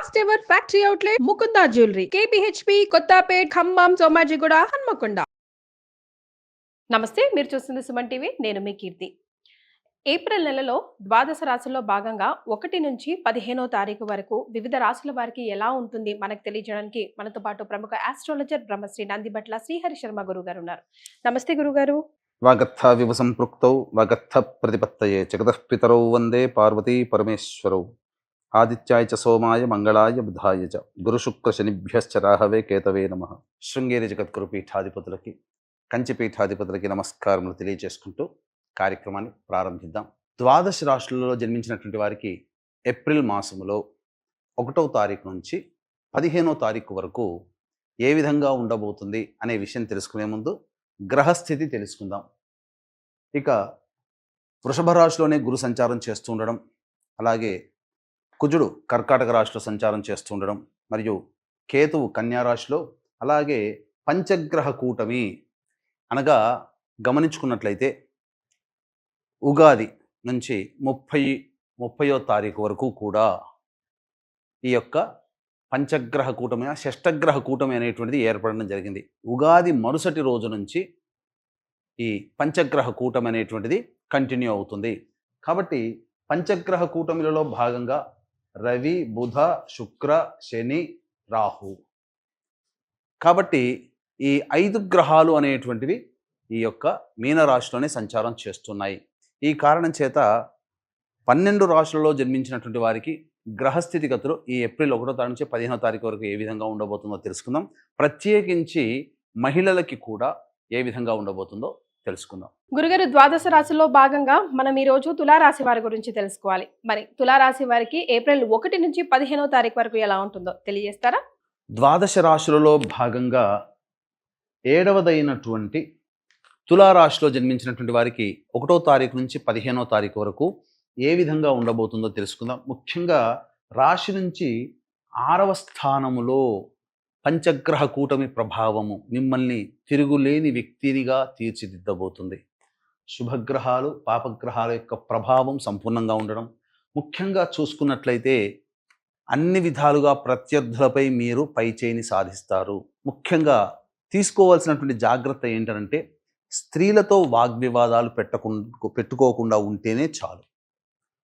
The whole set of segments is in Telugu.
First ever factory outlet Mukunda jewellery KPHB Kothapet Khammam Somajiguda Hanamkonda నమస్తే మీరు చూస్తుంది సుమన్ టీవీ. నేను మీ కీర్తి. ఏప్రిల్ నెలలో ద్వాదశ రాశుల్లో భాగంగా ఒకటి నుంచి పదిహేనో తారీఖు వరకు వివిధ రాశుల వారికి ఎలా ఉంటుంది మనకు తెలియజేయడానికి మనతో పాటు ప్రముఖ ఆస్ట్రాలజర్ బ్రహ్మశ్రీ నందిబట్ల శ్రీహరి శర్మ గురువు గారు ఉన్నారు. నమస్తే గురుగారు వాగర్థ వివ సంపృక్తౌ వాగర్థ ప్రతిపత్తయే జగతః పితరౌ వందే పార్వతీ పరమేశ్వరౌ. ఆదిత్యాయ చ సోమాయ మంగళాయ బుధాయ చ. గురుశుక్ర శనిభ్యశ్చ రాహవే కేతవే నమ. శృంగేరి జగద్గురు పీఠాధిపతులకి కంచి పీఠాధిపతులకి నమస్కారములు తెలియజేసుకుంటూ కార్యక్రమాన్ని ప్రారంభిద్దాం. ద్వాదశ రాష్ట్రాలలో జన్మించినటువంటి వారికి ఏప్రిల్ మాసములో ఒకటవ తారీఖు నుంచి పదిహేనో తారీఖు వరకు ఏ విధంగా ఉండబోతుంది అనే విషయం తెలుసుకునే ముందు గ్రహస్థితి తెలుసుకుందాం. ఇక వృషభ రాశిలోనే గురు సంచారం చేస్తూ ఉండడం అలాగే కుజుడు కర్కాటక రాశిలో సంచారం చేస్తుండడం మరియు కేతువు కన్యారాశిలో అలాగే పంచగ్రహ కూటమి అనగా గమనించుకున్నట్లయితే ఉగాది నుంచి ముప్పై ముప్పయో తారీఖు వరకు కూడా ఈ యొక్క పంచగ్రహ కూటమి షష్టగ్రహ కూటమి అనేటువంటిది ఏర్పడడం జరిగింది. ఉగాది మరుసటి రోజు నుంచి ఈ పంచగ్రహ కూటమి అనేటువంటిది కంటిన్యూ అవుతుంది. కాబట్టి పంచగ్రహ కూటమిలలో భాగంగా రవి బుధ శుక్ర శని రాహు. కాబట్టి ఈ ఐదు గ్రహాలు అనేటువంటివి ఈ యొక్క మీనరాశిలోనే సంచారం చేస్తున్నాయి. ఈ కారణం చేత పన్నెండు రాశులలో జన్మించినటువంటి వారికి గ్రహస్థితిగతులు ఈ ఏప్రిల్ ఒకటో తారీఖు నుంచి పదిహేనో తారీఖు వరకు ఏ విధంగా ఉండబోతుందో తెలుసుకుందాం. ప్రత్యేకించి మహిళలకి కూడా ఏ విధంగా ఉండబోతుందో తెలుసుకుందాం. గురుగారు ద్వాదశ రాశిలో భాగంగా మనం ఈ రోజు తులారాశి వారి గురించి తెలుసుకోవాలి. మరి తులారాశి వారికి ఏప్రిల్ ఒకటి నుంచి పదిహేనో తారీఖు వరకు ఎలా ఉంటుందో తెలియజేస్తారా? ద్వాదశ రాశులలో భాగంగా ఏడవదైనటువంటి తులారాశిలో జన్మించినటువంటి వారికి ఒకటో తారీఖు నుంచి పదిహేనో తారీఖు వరకు ఏ విధంగా ఉండబోతుందో తెలుసుకుందాం. ముఖ్యంగా రాశి నుంచి ఆరవ స్థానములో పంచగ్రహ కూటమి ప్రభావము మిమ్మల్ని తిరుగులేని వ్యక్తినిగా తీర్చిదిద్దబోతుంది. శుభగ్రహాలు పాపగ్రహాల యొక్క ప్రభావం సంపూర్ణంగా ఉండడం ముఖ్యంగా చూసుకున్నట్లయితే అన్ని విధాలుగా ప్రత్యర్థులపై మీరు పైచేయిని సాధిస్తారు. ముఖ్యంగా తీసుకోవాల్సినటువంటి జాగ్రత్త ఏంటంటే స్త్రీలతో వాగ్వివాదాలు పెట్టకుండా పెట్టుకోకుండా ఉంటేనే చాలు.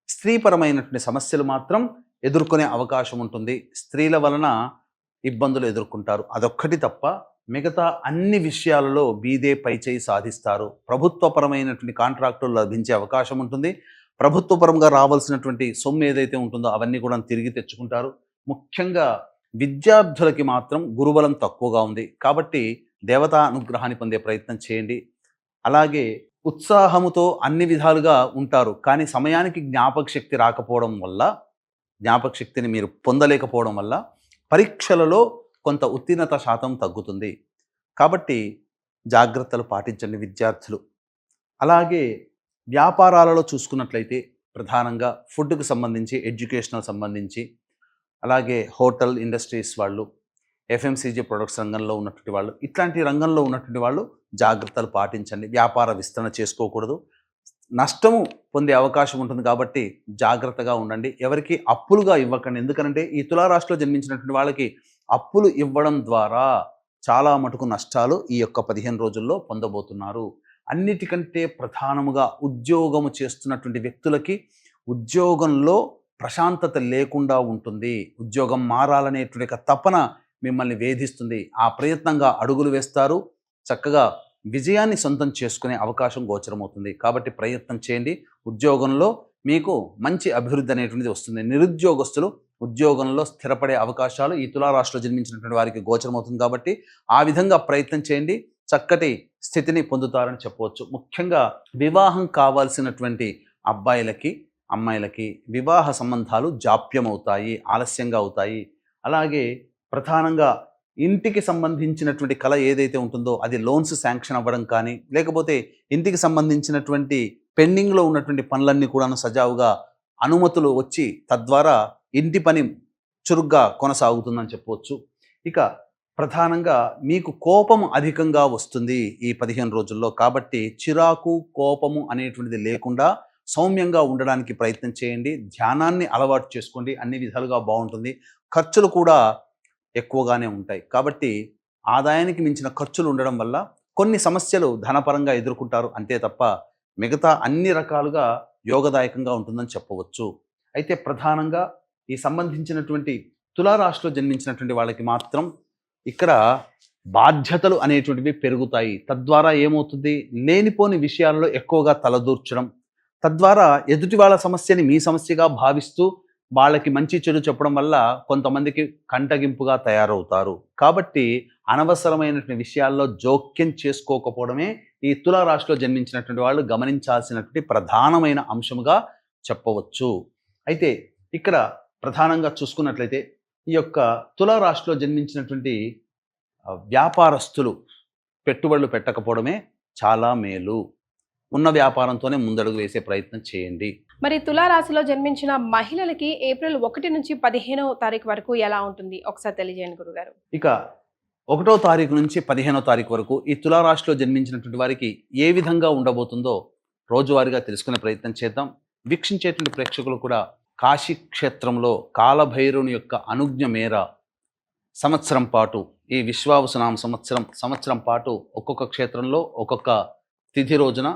స్త్రీపరమైనటువంటి సమస్యలు మాత్రం ఎదుర్కొనే అవకాశం ఉంటుంది. స్త్రీల వలన ఇబ్బందులు ఎదుర్కొంటారు. అదొక్కటి తప్ప మిగతా అన్ని విషయాలలో బీదే పైచేయి సాధిస్తారు. ప్రభుత్వపరమైనటువంటి కాంట్రాక్టులు లభించే అవకాశం ఉంటుంది. ప్రభుత్వపరంగా రావాల్సినటువంటి సొమ్ము ఏదైతే ఉంటుందో అవన్నీ కూడా తిరిగి తెచ్చుకుంటారు. ముఖ్యంగా విద్యార్థులకి మాత్రం గురుబలం తక్కువగా ఉంది. కాబట్టి దేవతా అనుగ్రహాన్ని పొందే ప్రయత్నం చేయండి. అలాగే ఉత్సాహముతో అన్ని విధాలుగా ఉంటారు. కానీ సమయానికి జ్ఞాపక శక్తి రాకపోవడం వల్ల జ్ఞాపక శక్తిని మీరు పొందలేకపోవడం వల్ల పరీక్షలలో కొంత ఉత్తీర్ణత శాతం తగ్గుతుంది. కాబట్టి జాగ్రత్తలు పాటించండి విద్యార్థులు. అలాగే వ్యాపారాలలో చూసుకున్నట్లయితే ప్రధానంగా ఫుడ్కు సంబంధించి ఎడ్యుకేషనల్ సంబంధించి అలాగే హోటల్ ఇండస్ట్రీస్ వాళ్ళు ఎఫ్ఎంసీజీ ప్రొడక్ట్స్ రంగంలో ఉన్నటువంటి వాళ్ళు ఇట్లాంటి రంగంలో ఉన్నటువంటి వాళ్ళు జాగ్రత్తలు పాటించండి. వ్యాపార విస్తరణ చేసుకోకూడదు. నష్టము పొందే అవకాశం ఉంటుంది కాబట్టి జాగ్రత్తగా ఉండండి. ఎవరికి అప్పులుగా ఇవ్వకండి. ఎందుకంటే ఈ తులారాశిలో జన్మించినటువంటి వాళ్ళకి అప్పులు ఇవ్వడం ద్వారా చాలా మటుకు నష్టాలు ఈ యొక్క పదిహేను రోజుల్లో పొందబోతున్నారు. అన్నిటికంటే ప్రధానముగా ఉద్యోగము చేస్తున్నటువంటి వ్యక్తులకి ఉద్యోగంలో ప్రశాంతత లేకుండా ఉంటుంది. ఉద్యోగం మారాలనేటువంటి తపన మిమ్మల్ని వేధిస్తుంది. ఆ ప్రయత్నంగా అడుగులు వేస్తారు. చక్కగా విజయాన్ని సొంతం చేసుకునే అవకాశం గోచరమవుతుంది. కాబట్టి ప్రయత్నం చేయండి. ఉద్యోగంలో మీకు మంచి అభివృద్ధి అనేటువంటిది వస్తుంది. నిరుద్యోగస్తులు ఉద్యోగంలో స్థిరపడే అవకాశాలు ఈ తులారాశిలో జన్మించినటువంటి వారికి గోచరమవుతుంది కాబట్టి ఆ విధంగా ప్రయత్నం చేయండి. చక్కటి స్థితిని పొందుతారని చెప్పవచ్చు. ముఖ్యంగా వివాహం కావాల్సినటువంటి అబ్బాయిలకి అమ్మాయిలకి వివాహ సంబంధాలు జాప్యం అవుతాయి ఆలస్యంగా అవుతాయి. అలాగే ప్రధానంగా ఇంటికి సంబంధించినటువంటి కళ ఏదైతే ఉంటుందో అది లోన్స్ శాంక్షన్ అవ్వడం కానీ లేకపోతే ఇంటికి సంబంధించినటువంటి పెండింగ్లో ఉన్నటువంటి పనులన్నీ కూడా సజావుగా అనుమతులు వచ్చి తద్వారా ఇంటి పని చురుగ్గా కొనసాగుతుందని చెప్పవచ్చు. ఇక ప్రధానంగా మీకు కోపం అధికంగా వస్తుంది ఈ పదిహేను రోజుల్లో కాబట్టి చిరాకు కోపము అనేటువంటిది లేకుండా సౌమ్యంగా ఉండడానికి ప్రయత్నం చేయండి. ధ్యానాన్ని అలవాటు చేసుకోండి. అన్ని విధాలుగా బాగుంటుంది. ఖర్చులు కూడా ఎక్కువగానే ఉంటాయి. కాబట్టి ఆదాయానికి మించిన ఖర్చులు ఉండడం వల్ల కొన్ని సమస్యలు ధనపరంగా ఎదుర్కొంటారు. అంతే తప్ప మిగతా అన్ని రకాలుగా యోగదాయకంగా ఉంటుందని చెప్పవచ్చు. అయితే ప్రధానంగా ఈ సంబంధించినటువంటి తులారాశిలో జన్మించినటువంటి వాళ్ళకి మాత్రం ఇక్కడ బాధ్యతలు అనేటువంటివి పెరుగుతాయి. తద్వారా ఏమవుతుంది? లేనిపోని విషయాలలో ఎక్కువగా తలదూర్చడం. తద్వారా ఎదుటి వాళ్ళ సమస్యని మీ సమస్యగా భావిస్తూ వాళ్ళకి మంచి చెడు చెప్పడం వల్ల కొంతమందికి కంటగింపుగా తయారవుతారు. కాబట్టి అనవసరమైనటువంటి విషయాల్లో జోక్యం చేసుకోకపోవడమే ఈ తులారాశిలో జన్మించినటువంటి వాళ్ళు గమనించాల్సినటువంటి ప్రధానమైన అంశముగా చెప్పవచ్చు. అయితే ఇక్కడ ప్రధానంగా చూసుకున్నట్లయితే ఈ యొక్క తులారాశిలో జన్మించినటువంటి వ్యాపారస్తులు పెట్టుబడులు పెట్టకపోవడమే చాలా మేలు. ఉన్న వ్యాపారంతోనే ముందడుగు వేసే ప్రయత్నం చేయండి. మరి తులారాశిలో జన్మించిన మహిళలకి ఏప్రిల్ ఒకటి నుంచి పదిహేనో తారీఖు వరకు ఎలా ఉంటుంది? ఒకసారి తెలియజేయండి గురుగారు. ఇక ఒకటో తారీఖు నుంచి పదిహేనో తారీఖు వరకు ఈ తులారాశిలో జన్మించినటువంటి వారికి ఏ విధంగా ఉండబోతుందో రోజువారీగా తెలుసుకునే ప్రయత్నం చేద్దాం. వీక్షించేటువంటి ప్రేక్షకులు కూడా కాశీ క్షేత్రంలో కాలభైరవుని యొక్క అనుజ్ఞ మేర సంవత్సరం పాటు ఈ విశ్వావసనామ సంవత్సరం సంవత్సరం పాటు ఒక్కొక్క క్షేత్రంలో ఒక్కొక్క తిథి రోజున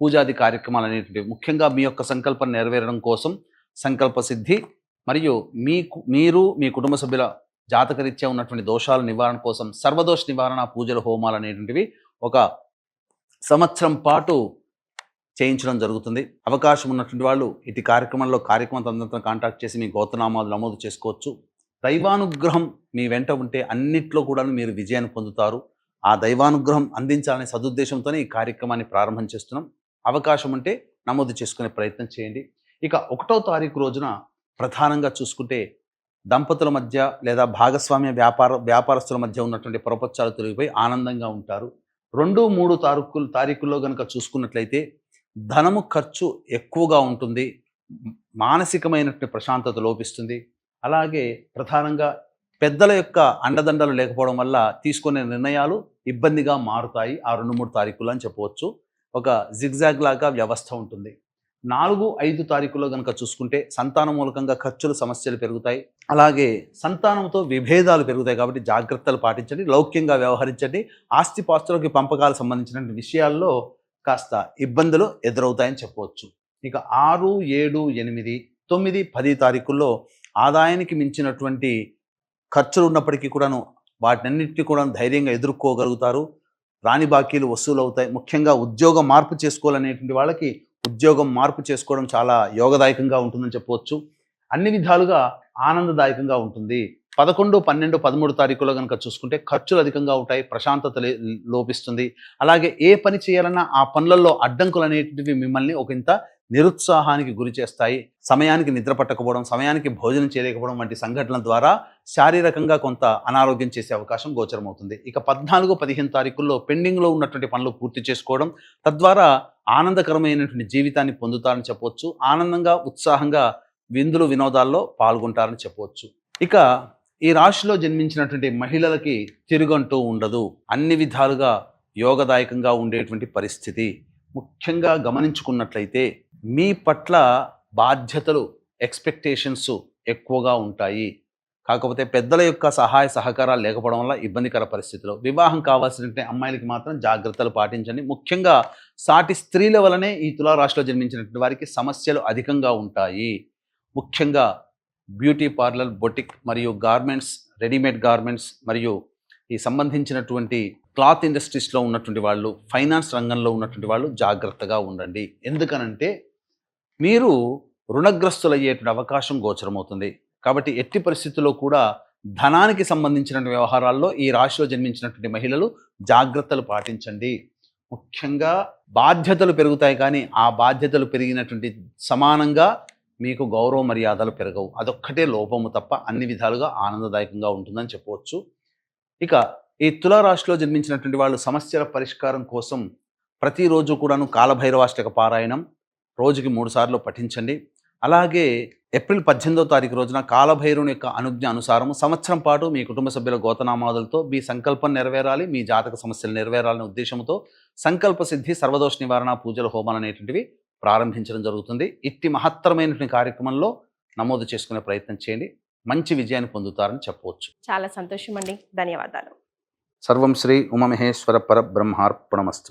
పూజాది కార్యక్రమాలు అనేటువంటివి. ముఖ్యంగా మీ యొక్క సంకల్పం నెరవేరడం కోసం సంకల్ప సిద్ధి మరియు మీకు మీరు మీ కుటుంబ సభ్యుల జాతకరీత్యా ఉన్నటువంటి దోషాల నివారణ కోసం సర్వదోష నివారణ పూజల హోమాలు అనేటువంటివి ఒక సంవత్సరం పాటు చేయించడం జరుగుతుంది. అవకాశం ఉన్నటువంటి వాళ్ళు ఇటు కార్యక్రమంలో కార్యక్రమం తదనంతరం కాంటాక్ట్ చేసి మీ గోతనామాలు నమోదు చేసుకోవచ్చు. దైవానుగ్రహం మీ వెంట ఉంటే అన్నిట్లో కూడా మీరు విజయాన్ని పొందుతారు. ఆ దైవానుగ్రహం అందించాలనే సదుద్దేశంతోనే ఈ కార్యక్రమాన్ని ప్రారంభం చేస్తున్నాం. అవకాశం ఉంటే నమోదు చేసుకునే ప్రయత్నం చేయండి. ఇక ఒకటో తారీఖు రోజున ప్రధానంగా చూసుకుంటే దంపతుల మధ్య లేదా భాగస్వామ్య వ్యాపార వ్యాపారస్తుల మధ్య ఉన్నటువంటి ప్రపంచాలు తొలగిపోయి ఆనందంగా ఉంటారు. రెండు మూడు తారీఖులు తారీఖుల్లో కనుక చూసుకున్నట్లయితే ధనము ఖర్చు ఎక్కువగా ఉంటుంది. మానసికమైనటువంటి ప్రశాంతత లోపిస్తుంది. అలాగే ప్రధానంగా పెద్దల యొక్క అండదండలు లేకపోవడం వల్ల తీసుకునే నిర్ణయాలు ఇబ్బందిగా మారుతాయి. ఆ రెండు మూడు తారీఖులు అని చెప్పవచ్చు. ఒక జిగ్జాగ్ లాగా వ్యవస్థ ఉంటుంది. నాలుగు ఐదు తారీఖుల్లో కనుక చూసుకుంటే సంతానం మూలకంగా ఖర్చులు సమస్యలు పెరుగుతాయి. అలాగే సంతానంతో విభేదాలు పెరుగుతాయి కాబట్టి జాగ్రత్తలు పాటించండి లౌక్యంగా వ్యవహరించండి. ఆస్తిపాస్తులకి పంపకాలు సంబంధించిన విషయాల్లో కాస్త ఇబ్బందులు ఎదురవుతాయని చెప్పవచ్చు. ఇక ఆరు ఏడు ఎనిమిది తొమ్మిది పది తారీఖుల్లో ఆదాయానికి మించినటువంటి ఖర్చులు ఉన్నప్పటికీ కూడాను వాటినన్నింటినీ కూడా ధైర్యంగా ఎదుర్కోగలుగుతారు. రాని బాకీలు వసూలు అవుతాయి ముఖ్యంగా ఉద్యోగం మార్పు చేసుకోవాలనేటువంటి వాళ్ళకి ఉద్యోగం మార్పు చేసుకోవడం చాలా యోగదాయకంగా ఉంటుందని చెప్పవచ్చు. అన్ని విధాలుగా ఆనందదాయకంగా ఉంటుంది. పదకొండు పన్నెండు పదమూడు తారీఖులో కనుక చూసుకుంటే ఖర్చులు అధికంగా ఉంటాయి. ప్రశాంతత లోపిస్తుంది. అలాగే ఏ పని చేయాలన్నా ఆ పనులలో అడ్డంకులు అనేటివి మిమ్మల్ని ఒక ఇంత నిరుత్సాహానికి గురి చేస్తాయి. సమయానికి నిద్ర పట్టకపోవడం సమయానికి భోజనం చేయలేకపోవడం వంటి సంఘటనల ద్వారా శారీరకంగా కొంత అనారోగ్యం చేసే అవకాశం గోచరమవుతుంది. ఇక పద్నాలుగు పదిహేను తారీఖుల్లో పెండింగ్లో ఉన్నటువంటి పనులు పూర్తి చేసుకోవడం తద్వారా ఆనందకరమైనటువంటి జీవితాన్ని పొందుతారని చెప్పవచ్చు ఆనందంగా ఉత్సాహంగా విందులు వినోదాల్లో పాల్గొంటారని చెప్పవచ్చు ఇక ఈ రాశిలో జన్మించినటువంటి మహిళలకి తిరుగంటూ ఉండదు. అన్ని విధాలుగా యోగదాయకంగా ఉండేటువంటి పరిస్థితి. ముఖ్యంగా గమనించుకున్నట్లయితే మీ పట్ల బాధ్యతలు ఎక్స్పెక్టేషన్స్ ఎక్కువగా ఉంటాయి. కాకపోతే పెద్దల యొక్క సహాయ సహకారాలు లేకపోవడం వల్ల ఇబ్బందికర పరిస్థితిలో. వివాహం కావాల్సినటువంటి అమ్మాయిలకి మాత్రం జాగ్రత్తలు పాటించండి. ముఖ్యంగా సాటి స్త్రీల వలనే ఈ తులారాశిలో జన్మించినటువంటి వారికి సమస్యలు అధికంగా ఉంటాయి. ముఖ్యంగా బ్యూటీ పార్లర్ బొటిక్ మరియు గార్మెంట్స్ రెడీమేడ్ గార్మెంట్స్ మరియు ఈ సంబంధించినటువంటి క్లాత్ ఇండస్ట్రీస్లో ఉన్నటువంటి వాళ్ళు ఫైనాన్స్ రంగంలో ఉన్నటువంటి వాళ్ళు జాగ్రత్తగా ఉండండి. ఎందుకనంటే మీరు రుణగ్రస్తులయ్యేటువంటి అవకాశం గోచరమవుతుంది. కాబట్టి ఎట్టి పరిస్థితుల్లో కూడా ధనానికి సంబంధించిన వ్యవహారాల్లో ఈ రాశిలో జన్మించినటువంటి మహిళలు జాగ్రత్తలు పాటించండి. ముఖ్యంగా బాధ్యతలు పెరుగుతాయి కానీ ఆ బాధ్యతలు పెరిగినటువంటి సమానంగా మీకు గౌరవ మర్యాదలు పెరగవు. అదొక్కటే లోపము తప్ప అన్ని విధాలుగా ఆనందదాయకంగా ఉంటుందని చెప్పవచ్చు. ఇక ఈ తులారాశిలో జన్మించినటువంటి వాళ్ళు సమస్యల పరిష్కారం కోసం ప్రతిరోజు కూడాను కాలభైరవాష్టక పారాయణం రోజుకి మూడు సార్లు పఠించండి. అలాగే ఏప్రిల్ పద్దెనిమిదో తారీఖు రోజున కాలభైరవుని యొక్క అనుజ్ఞ అనుసారం సంవత్సరం పాటు మీ కుటుంబ సభ్యుల గోతనామాదులతో మీ సంకల్పం నెరవేరాలి మీ జాతక సమస్యలు నెరవేరాలనే ఉద్దేశంతో సంకల్ప సిద్ధి సర్వదోష నివారణ పూజల హోమాలు అనేటువంటివి ప్రారంభించడం జరుగుతుంది. ఇట్టి మహత్తరమైనటువంటి కార్యక్రమంలో నమోదు చేసుకునే ప్రయత్నం చేయండి. మంచి విజయాన్ని పొందుతారని చెప్పవచ్చు. చాలా సంతోషం అండి ధన్యవాదాలు. సర్వం శ్రీ ఉమమహేశ్వర పరబ్రహ్మార్పణమస్తు.